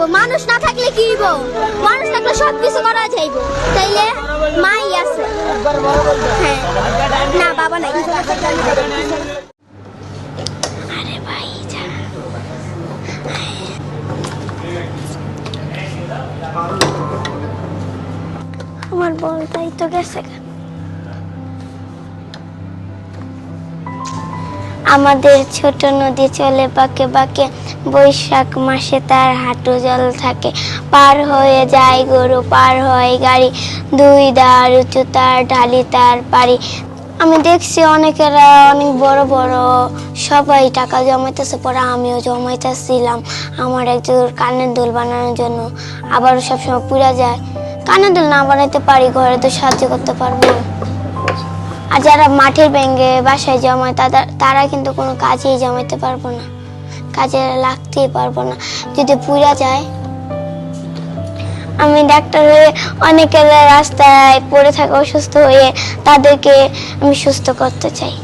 হইব মানুষ না থাকলে কি মানুষ থাকলে সব কিছু করা যাইব। তাইলে মাই আছে। হ্যাঁ। না, বাবা নাই। আরে ভাই আমার বলটাই তো গেছে আমাদের ছোট নদী চলে বাঁকে বাঁকে, বৈশাখ মাসে তার হাঁটু জল থাকে। পার হয়ে যায় গরু, পার হয় গাড়ি। দুই দাঁড় উঁচু তার ঢালি তার পারি আমি দেখছি অনেকেরা অনেক বড় বড়, সবাই টাকা জমাইতেছে, পরে আমিও জমাইতেছিলাম আমার একজন কানের দুল বানানোর জন্য। আবারও সবসময় পুরা যায়। কানের দুল না বানাইতে পারি, ঘরে তো সাহায্য করতে পারব আর যারা মাঠের ব্যাঙ্গে বাসায় জমায়, তাদের, তারা কিন্তু কোনো কাজেই জমাইতে পারব না। কাজে লাগতেই পারব না। যদি পুরা যায়, আমি ডাক্তার হয়ে অনেকের রাস্তায় পড়ে থাকা অসুস্থ হয়ে তাদেরকে আমি সুস্থ করতে চাই।